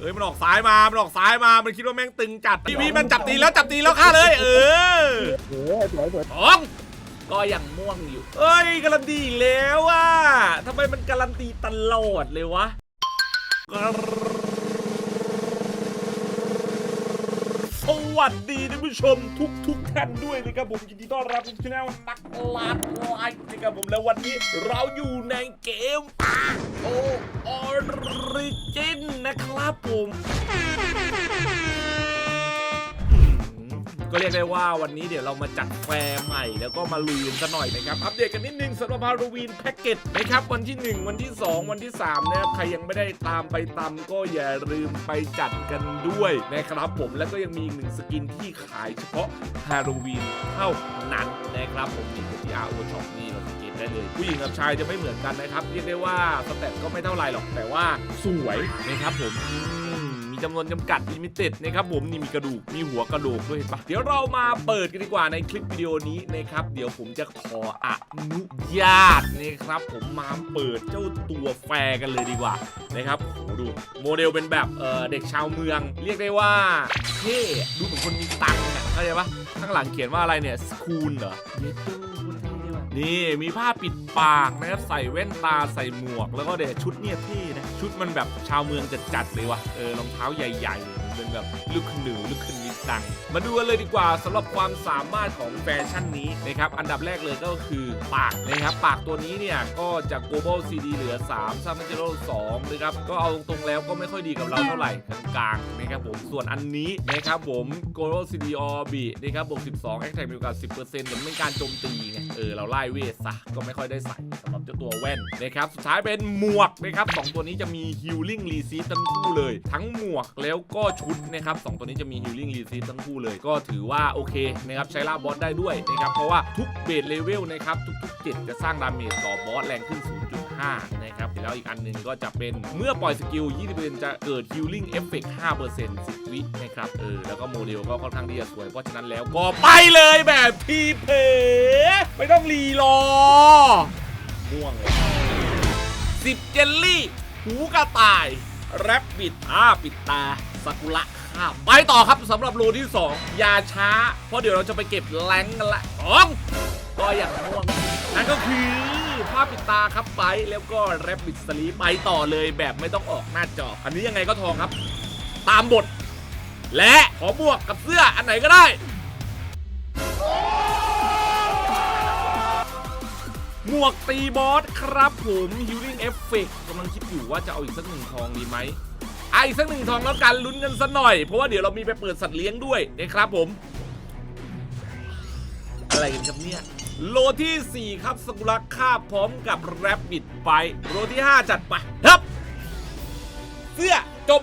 เอ้ยมันออกซ้ายมา มันออกซ้ายมา มันคิดว่าแม่งตึงจัดพี่พี่มันจับตีแล้วจับตีแล้วฆ่าเลย เออเออสวยสวยสองก็ยังม่วงอยู่ เอ้ยการันตีอีกแล้วอะทำไมมันการันตีตลอดเลยวะสวัสดีท่านผู้ชมทุกทุกๆท่านด้วยนะครับผมยินดีต้อนรับทุกท่านนักลาดไลฟ์ ครับผมแล้ววันนี้เราอยู่ในเกมโอออริจินนะครับผม ก็เรียกได้ว่าวันนี้เดี๋ยวเรามาจัดแฟร์ใหม่ แล้วก็มาลุยกันหน่อยนะครับ อัปเดตกันนิดนึงสำหรับฮาโลวีนแพ็กเกจนะครับวันที่ 1 วันที่ 2 วันที่3นะครับใครยังไม่ได้ตามไปตามก็อย่าลืมไปจัดกันด้วยนะครับผมแล้วก็ยังมีอีกหนึ่งสกินที่ขายเฉพาะฮาโลวีนเท่านั้นนะครับผมนี่คือที่อาร์โอช็อปนี่เราสังเกตได้เลย ผู้หญิงกับชายจะไม่เหมือนกันนะครับเรียกได้ว่าสเต็ปก็ไม่เท่าไหร่หรอกแต่ว่าสวยนะครับผม จำนวนจำกัดลิมิเต็ดนะครับผมนี่มีกระดูกมีหัวกระโหลกด้วยเห็นปะเดี๋ยวเรามาเปิดกันดีกว่าในคลิปวิดีโอนี้นะครับเดี๋ยวผมจะขออนุญาตนะครับผมมาเปิดเจ้าตัวแฟร์กันเลยดีกว่านะครับโหดูโมเดลเป็นแบบเอ่อเด็กชาวเมือง เรียกได้ว่าเท่ดูเหมือนคนมีตังค์อะเข้าใจปะข้างหลังเขียนว่าอะไรเนี่ยสคูลเหรอเยตูพูดเท่ดีว่ะนี่มีผ้าปิดปากนะครับใส่แว่นตาใส่หมวกแล้วก็เดี๋ยวชุดเนี่ยเท่นะ ชุดมันแบบชาวเมืองจัดๆเลยว่ะเออรองเท้าใหญ่ๆ เป็นแบบลูกขนูลูกขนมีตัง มาดูกันเลยดีกว่าสำหรับความสามารถของแฟชั่นนี้นะครับอันดับแรกเลยก็คือปากนะครับปากตัวนี้เนี่ยก็จาก global CD เหลือ3 s a m a g e r o 2นะครับก็เอาตรงๆแล้วก็ไม่ค่อยดีกับเราเท่าไหร่กลางๆนะครับผมส่วนอันนี้นะครับผม global CD orbit นะครับบวก12 attack มีโอกาส10%แต่ไม่การโจมตีไงเออเราไล่เวทซะก็ไม่ค่อยได้ใส่สำหรับเจ้าตัวแว่นนะครับสุดท้ายเป็นหมวกนะครับสองตัวนี้จะมี healing resist ทั้งคู่เลย ทั้งหมวกแล้วก็ชุดนะครับสองตัวนี้จะมี healing resist ทั้งคู่เลยก็ถือว่าโอเคนะครับใช้ล่าบอสได้ด้วยนะครับเพราะว่าทุกเบสเลเวลนะครับทุกๆ7จะสร้างดาเมจต่อบอสแรงขึ้น 0.5 นะครับแล้วอีกอันหนึงก็จะเป็นเมื่อปล่อยสกิล 20%จะเกิด healing effect 5% 10 วินะครับเออแล้วก็โมเดลก็ค่อนข้างที่จะสวยเพราะฉะนั้นแล้วก็ไปเลยแบบทีเพไม่ต้องรีรอม่วงเลยสิบเจลลี่ หูกระต่าย แรปปิดอ้าปิดตาซากุระข้ามไปต่อครับสำหรับโลที่ 2 อย่าช้า เพราะเดี๋ยวเราจะไปเก็บแรงกันละสองก็อย่างม่วงนั่นก็คือผ้าปิดตาครับไปแล้วก็แรปปิดสลีไปต่อเลยแบบไม่ต้องออกหน้าจอ อันนี้ยังไงก็ทองครับ ตามบท และขอบวกกับเสื้ออันไหนก็ได้ หมวกตีบอสครับผม Healing Effect กำลังคิดอยู่ว่าจะเอาอีกสักหนึ่งทองดีไหมอะอีกสักหนึ่งทองแล้วกันลุ้นกันสักหน่อย เพราะว่าเดี๋ยวเรามีไปเปิดสัตว์เลี้ยงด้วยนะครับผม อะไรกันครับเนี่ย โลที่ 4 ครับสกุระคาพร้อมกับแรปบิดไป โลที่ 5 จัดไปครับ เสื้อจบ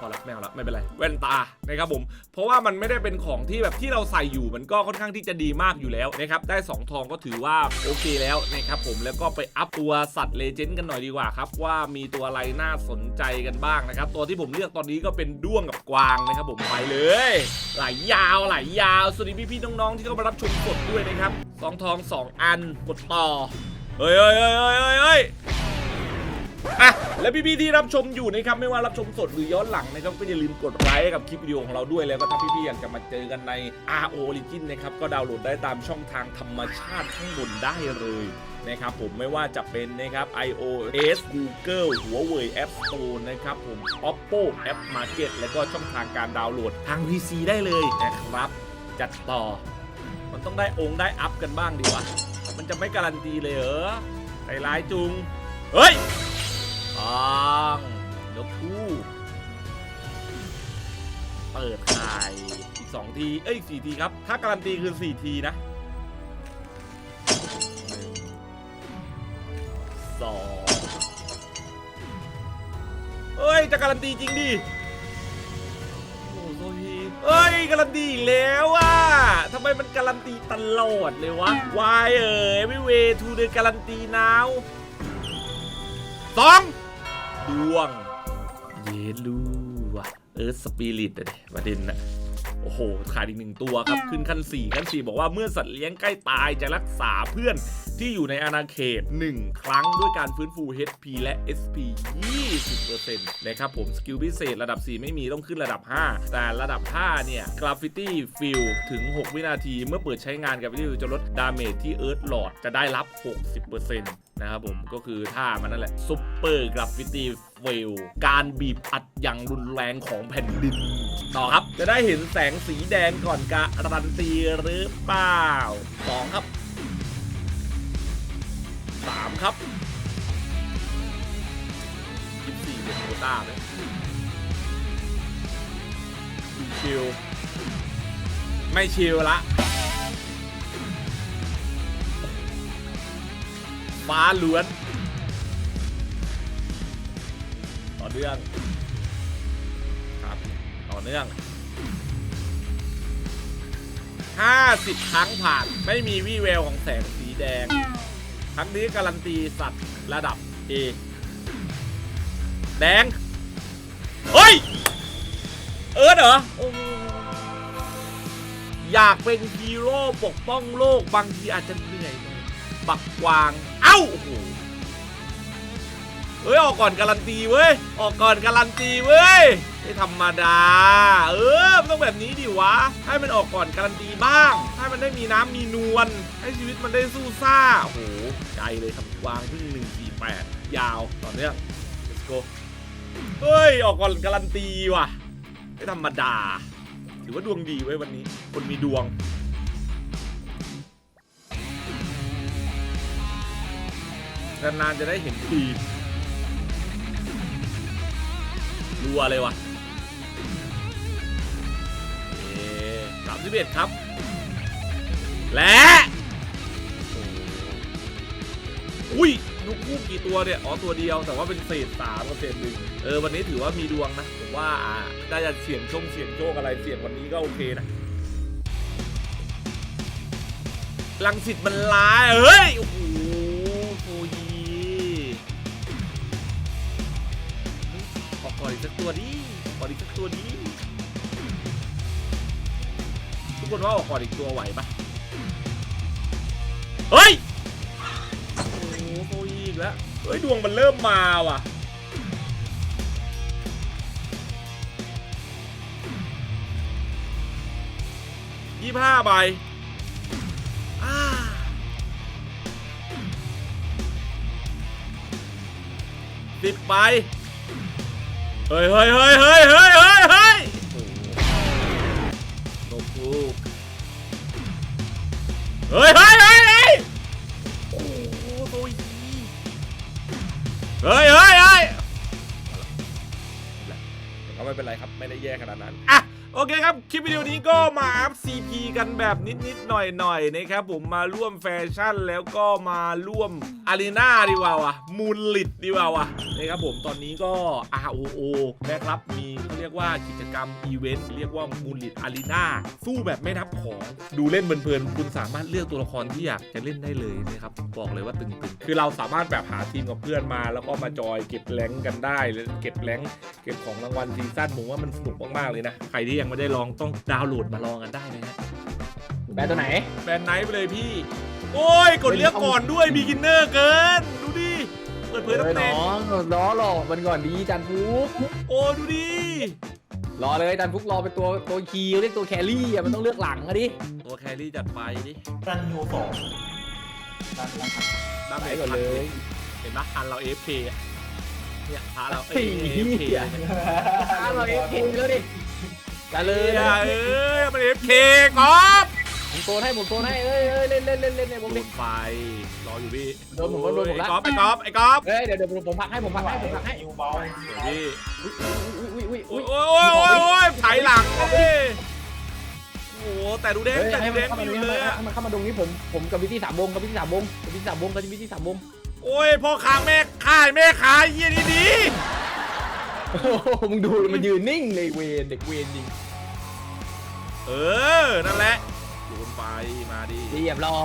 พอละไม่เอาละไม่เป็นไรแว่นตานะครับผม เพราะว่ามันไม่ได้เป็นของที่แบบที่เราใส่อยู่มันก็ค่อนข้างที่จะดีมากอยู่แล้วนะครับได้ 2 ทองก็ถือว่าโอเคแล้วนะครับผมแล้วก็ไปอัพตัวสัตว์เลเจนด์กันหน่อยดีกว่าครับว่ามีตัวอะไรน่าสนใจกันบ้างนะครับตัวที่ผมเลือกตอนนี้ก็เป็นด้วงกับกวางนะครับผมไปเลย ไหลยาวไหลยาวสวัสดีพี่ๆน้องๆที่เข้ามารับชมกดด้วยนะครับสองทองสองอันกดต่อเฮ้ยเฮ้ยเฮ้ยเฮ้ย อะและพี่ๆที่รับชมอยู่นะครับไม่ว่ารับชมสดหรือย้อนหลังนะครับก็อย่าลืมกดไลค์กับคลิปวิดีโอของเราด้วยแล้วก็ถ้าพี่ๆอยากจะมาเจอกันใน RO Origin นะครับก็ดาวน์โหลดได้ตามช่องทางธรรมชาติข้างบนได้เลยนะครับผมไม่ว่าจะเป็นนะครับ iOS Google Huawei App Store นะครับผม Oppo App Market แล้วก็ช่องทางการดาวน์โหลดทาง PC ได้เลยนะครับ จัดต่อ มันต้องได้องค์ได้อัพกันบ้างดีวะมันจะไม่การันตีเลยเหรอใจร้ายจุงเฮ้ย ปังนกคู่เปิดขายอีกสองที เอ้ยสี่ทีครับ ถ้าการันตีคือสี่ทีนะสองเอ้ย จะการันตีจริงดิ โอ้โซฮีเอ้ย การันตีอีกแล้วอะทำไมมันการันตีตลอดเลยวะ Why เอ่ย every way to the การันตี now สอง ดวง เยลูว่ะเออสปิริตอะดิประเด็นนะโอ้โห ขาดอีกหนึ่งตัวครับ ขึ้นขั้น 4 ขั้น 4 บอกว่าเมื่อสัตว์เลี้ยงใกล้ตายจะรักษาเพื่อนที่อยู่ในอาณาเขต 1 ครั้งด้วยการฟื้นฟู HP และ SP 20%นะครับผม สกิลพิเศษระดับ 4 ไม่มีต้องขึ้นระดับ 5 แต่ระดับ 5 เนี่ย Graffiti Fill ถึง 6 วินาที เมื่อเปิดใช้งาน Graffiti Fill จะลดดาเมจที่ Earth Lord จะได้รับ 60% นะครับผมก็คือท่ามันนั่นแหละ Super Graffiti Fill การบีบอัดอย่างรุนแรงของแผ่นดิน ต่อครับ จะได้เห็นแสงสีแดงก่อนการันตีหรือเปล่าสองครับสามครับยี่สี่เป็นโคต้าเลยชิลไม่ชิลละ ฟ้าล้วน ต่อเนื่อง ครับ ต่อเนื่อง 50 ครั้งผ่านไม่มีวี่แววของแสงสีแดง ครั้งนี้การันตีสัตว์ระดับ A แดง เฮ้ย เอิร์ธเหรอ โอ้อยากเป็นฮีโร่ปกป้องโลกบางทีอาจจะเหนื่อย บักกวาง เอ้าโอ้โหเฮ้ย ออกก่อนการันตีเว้ย ออกก่อนการันตีเว้ย ไม่ธรรมดา เออมันต้องแบบนี้ดิวะ ให้มันออกก่อนการันตีบ้าง ให้มันได้มีน้ำมีนวล ให้ชีวิตมันได้สู้ซ่า โอ้โหใจเลยครับวางเพิ่งหนึ่งสี่แปดยาวต่อเนื่อง let's go เฮ้ย ออกก่อนการันตีว่ะ ไม่ธรรมดา ถือว่าดวงดีไว้ยวันนี้ คนมีดวง นานๆจะได้เห็นทีรัวเลยว่ะสามสิบเอ็ดครับ และ อุ้ยลูกคู่กี่ตัวเนี่ย อ๋อ ตัวเดียว แต่ว่าเป็นเศษสามกับเศษหนึ่งเออ วันนี้ถือว่ามีดวงนะ ผมว่าอ่าได้จะเสี่ยงโชงเสี่ยงโชคอะไร เสี่ยงวันนี้ก็โอเคนะลังสิตมันร้ายเฮ้ย โอ้โห ตัวดิออกก่อนอีกสักตัวดิทุกคนว่าออกก่อนอีกตัวไหวปะเฮ้ย โอ้โหโฟยีอีกแล้ว เฮ้ย ดวงมันเริ่มมาว่ะยี่ห้าใบสิบใบ เฮ้ยเฮ้ยเฮ้ยเฮ้ยเฮ้ยเฮ้ยเฮ้ยโอ้โหนกฮูกเฮ้ยเฮ้ยเฮ้ยเฮ้ยโอ้โหโอยเฮ้ยเฮ้ยเฮ้ยก็ไม่เป็นไรครับ ไม่ได้แย่ขนาดนั้น อะ โอเคครับ คลิปวิดีโอนี้ก็มาอัพ CP กันแบบนิดๆหน่อยๆนะครับผมมาร่วมแฟชั่นแล้วก็มาร่วมอารีนาดีกว่าวะมูลลิดดีกว่าวะนะครับผมตอนนี้ก็ ROO นะครับมีเขาเรียกว่ากิจกรรมอีเวนต์เรียกว่ามูลลิดอารีนาสู้แบบไม่นับของดูเล่นเพลินๆคุณสามารถเลือกตัวละครที่อยากจะเล่นได้เลยนะครับบอกเลยว่าตึงๆ คือเราสามารถแบบหาทีมกับเพื่อนมา แล้วก็มาจอยเก็บแรงค์กันได้หรือเก็บแรงค์เก็บของรางวัลซีซั่นผมว่ามันสนุกมากๆเลยนะใครที่ยังไม่ได้ลองต้องดาวน์โหลดมาลองกันได้นะฮะแบรนด์ตัวไหน แบนไนท์ไปเลยพี่ โอ้ย กดเลือกก่อนด้วยบีกินเนอร์เกิน ดูดิ เปิดเผยเอ้ตำยแหน่งน้องล้อหลอกมันก่อนดีจันฟุกโอ้ดูดิรอเลยจันฟุกรอเป็นตัวตัวคีย์เรียกตัวแครี่อะมันต้องเลือกหลังอะดิตัวแครี่จัดไปดิรันยูสองรันรันดาเมไปจก่อนพันเลเลยยเห็นปะทันเราเอฟเคเนี่ยพาเราเอเฮ้ยฟเคอ้าวเราเอฟเคแล้วดิจันเลยเอ้ยเอ้ยมันเอฟเคกอฟ ผมโซนให้ผมโซนให้เอ้ยเอ้ยเล่นเล่นเล่นเล่นในวงโดดินไฟรออยู่พี่โดนผมโดนผมละ ไอ้กอฟไอ้กอฟไอ้กอฟเอ้ยเดี๋ยวเดี๋ยวผมพักให้ผมพักให้ผมพักให้ยูเบาพี่อุ้ยอุ้ยโอ้อุ้ยยโอ้ยโอ้ยโอ้ยโอ้ยไถหลังเลยโอ้โหแต่ดูแดงเฮ้ยแต่ให้ดูมัแดนงเข้าอมายู่ตรงเลนี้ยอะให้มันเข้ามาตรงนี้ผมผมกับวิธีสามวงกับวิธีสามวงกับวิธีสามวงกับวิธีสามวงโอ้ยพ่อค้าแม่ค่ายแม่ขายเยี่ยนี่ดีโอ้โหมึงดูมันยืนนิ่งเลยเวนเด็กเวนจริงเออนั่นแหละ โยนไปมาดิเรียบร้อ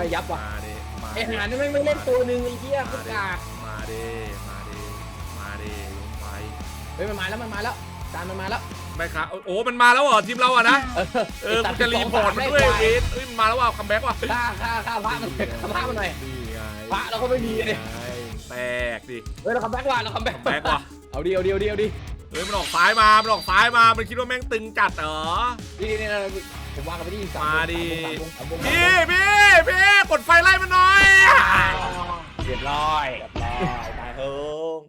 ยยับว่ะมาดิมาไอหานี่ไม่ไม่เล่นตัวหนึ่งไอ้เหี้ยมาพุกดิกากมาดิมาดิมาดิโยนไปเฮ้ยมันมาแล้วมันมาแล้วจานมันมาแล้วแม่ค้าโอ้มันมาแล้วเหรอทีมเราอะนะเออเออกูจะรีพอร์ตมันด้วยเวนเอ้ยมันมาแล้วว่ะคัมแบ็กว่ะฆ่าฆ่าฆ่าพระมันหน่อยฆ่าพระมันหน่อย นี่ไงพระเราก็ไม่มีเลยไงแตกดิ เฮ้ยเราคัมแบ็กว่ะเราคัมแบ็กแบ็กว่ะ เอาดีเอาดีเอาดีเอาดีเฮ้ยมันออกซ้ายมา มันออกซ้ายมา มันคิดว่าแม่งตึงจัดเหรอ นี่นี่นี่ ผมวางกันไปที่สามมาดิสามวงสามวงพี่พี่พี่กดไฟไล่มันหน่อยเรียบร้อยตายตายเฮ้ง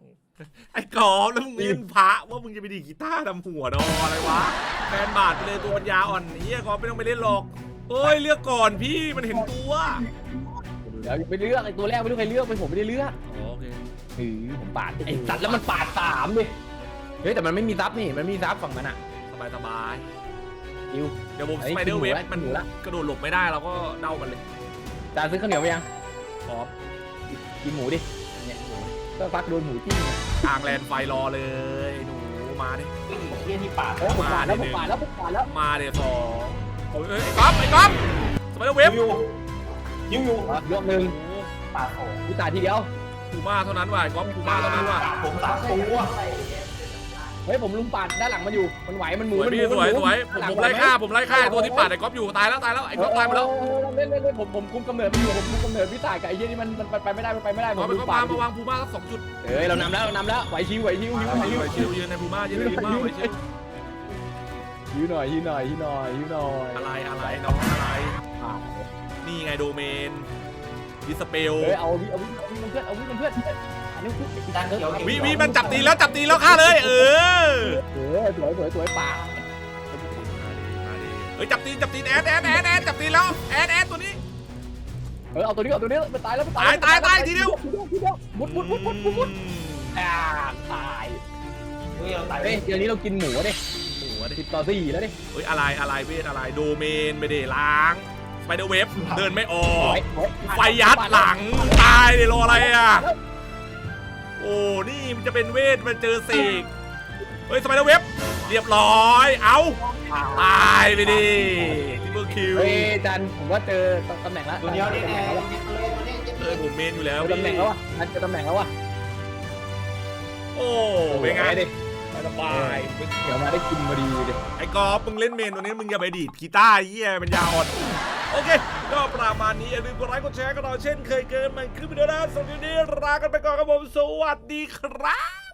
ไอ้กอบแล้วมึงเล่นพระว่ามึงจะไปดีดกีตาร์ทำหัวดออะไรวะแฟนบาทไปเลยตัวปัญญาอ่อนเฮียกอบไม่ต้องไปเล่นหรอกเอ้ยเลือกก่อนพี่มันเห็นตัวเดี๋ยวไปเลือกไอ้ตัวแรกไม่รู้ใครเลือกไปผมไม่ได้เลือกอ๋อโอเคหือผมปาดไอ้สัตว์แล้วมันปาดสามดิเฮ้ยแต่มันไม่มีซับนี่มันมีซับฝั่งมันอะสบายสบาย ดิว เดี๋ยวผมไอ้สไปเดอร์เวฟกินหมูละมันกินหมูละ กระโดดหลบไม่ได้เราก็เดามันเลยจานซื้อข้าวเหนียวไปยังพร้อมกินหมูดิเนี่ยหมูก็ฟักโดนหมูจิ้มเนี่ยทางแลนด์ไฟรอเลยหนูมาดิไอ้เหี้ยนี่ปาดเฮ้ยผมปาดแล้วผมปาดแล้วผมปาดแล้วมาเดี๋ยวสองโอ้ยเอ้ยไอ้ก๊อฟไอ้ก๊อฟสไปเดอร์เวฟอยู่ยิงอยู่ยกหนึ่งปาดโอ้กูตายทีเดียวคูม่าเท่านั้นว่ะไอ้ก๊อฟคูม่าเท่านั้นว่ะปาดผมสามตัว เฮ้ยผมลุมปาดด้านหลังมันอยู่ มันไหว มันหสมูวยมันหพี่มูสวยมันหสวยผมหลังผมหวไล่หฆ่าผมไล่ฆ่าไอ้ตัวที่ปาดไอ้ก๊อฟอยู่ตายแล้วตายแล้วไอ้ก๊อฟตายไปแล้วเออเล่นเล่นเล่นผมผมคุมกำเนิดมันอยู่ ผมคุมกำเนิดพี่ตายกับไอ้เหี้ยนี่มันมันไปไม่ได้มันไปไม่ได้ผก๊อมฟไปลุก๊อมฟปามาดมาวางภูม่าสักสองจุดเฮ้ยเรานำแล้วเรานำแล้วไหวชิวไหวชิวหิวไหวชิวไว้ชิวยืนในภูม่ายืนในภูม่าไว้ชิวหิวหน่อยหิวหน่อยหิวหน่อยหิวหน่อยอะไรอะไรน้องอะไรอ่านี่ไงโดเมน ดิสเปลเฮ้ยเอาวิเอาวิเอาวิมันเพื่อนเอาวิมันเพื่อนอันนี้คือจานเขียววิวิมันจับตีแล้วจับตีแล้วฆ่าเลย เออเออสวยสวยสวยป่าเฮ้ยจับตีนจับตีนแอนแอนแอนแอนจับตีนแล้วแอนแอนตัวนี้เออเอาตัวนี้เอาตัวนี้มันตายแล้วมันตายตายตายตายทีเดียวทีเดียวทีเดียวมุดมุดมุดมุดมุดมุดอ่าตายเฮ้ยเราตายเฮ้ยเดี๋ยวนี้เรากินหมูดิโอ้โหดิสิบต่อสี่แล้วดิเฮ้ยอะไรอะไรเวทอะไรโดเมนไปเดล้าง ไปเดอร์เวฟเดินไม่ออก ไฟยัดหลังตายเลยรออะไรอะ โอ้ นี่มันจะเป็นเวทมันเจอเสกเฮ้ยสไปเดอร์เวฟเรียบร้อย เอาตายไปดิทิปเปิลคิวเฮ้ยจันผมว่าเจอตำแหน่งแล้วตัวเดียวนี่ตำแหแน่น่งแล้วเออผมเมนอยู่แล้วเจอตำแหน่งแล้ววะจันเจอตำแหน่งแล้ววะโอ้เป็นไงดิสบายเดี๋ยวมาได้กินพอดีดิไอ้กอล์ฟมึงเล่นเมนตัวนี้มึงอย่าไปดีดกีตาร์เยี่ยมันยาวอ่อน โอเค ก็ประมาณนี้อย่าลืมกดไลค์กดแชร์กันเราเช่นเคยเกินมันขึ้นไปด้วยนะสำหรับวันนี้ลากันไปก่อนครับผม สวัสดีครับ